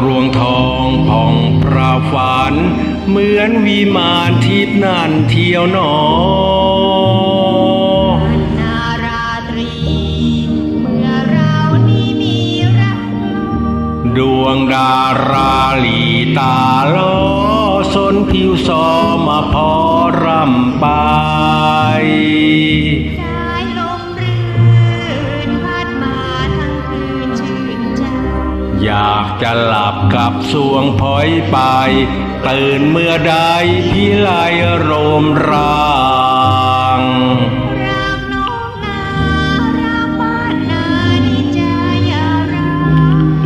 รวงทองผ่องพระฝัน เหมือนวิมานทิพนั่นเที่ยวหนอนาราตรีเมื่อเรานี้มีรักดวงดาราลีตาล้อสนผิวซอมาพอรำไปส อยากจะหลับกับสวงพอยไป ตื่นเมื่อใดพี่ไลโรมรางรามน้องนาราบ้านนานิจายารา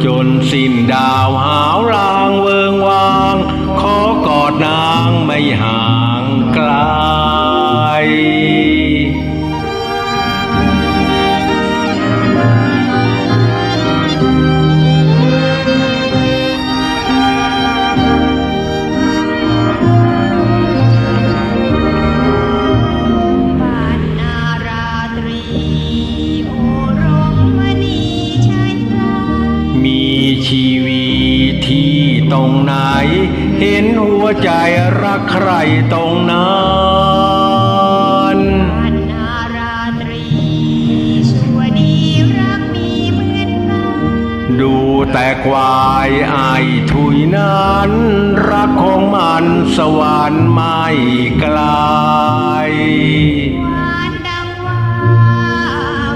จนสิ้นดาวหาวลางเวิงวาง ขอกอดนางไม่ห่างไกล ชีวิตที่ตรงไหน เห็นหัวใจรักใครตรงนั้นบ้านนาราตรีชั่วดีรักมีเหมือนกันดูแต่ควายไอายถุยนั้น รักของมันสวรรค์ไม่ไกลหวานดังว่า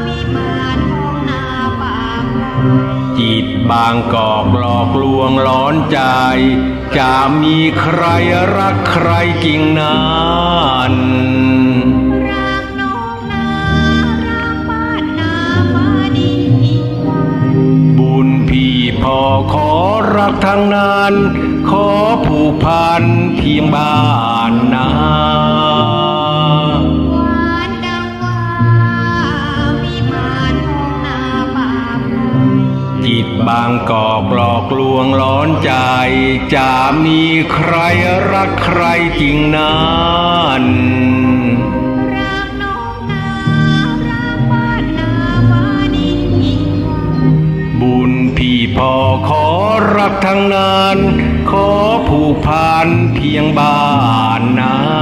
วิมานของนาป่าไพร จิตบางกอกหลอกลวงหลอนใจ จะมีใครรักใครกิ่งนั้นรักน้องนารักบ้านนามาดีอีกวันบุญพี่พอขอรักทั้งนั้นขอผูกพันเพียงบ้าน บางกอกหลอกลวงหลอนใจ จะมีใครรักใครจริงนั้นรักน้องนานบุญพี่พอขอรักทั้งนั้น ขอผูกพันเพียงบ้านนา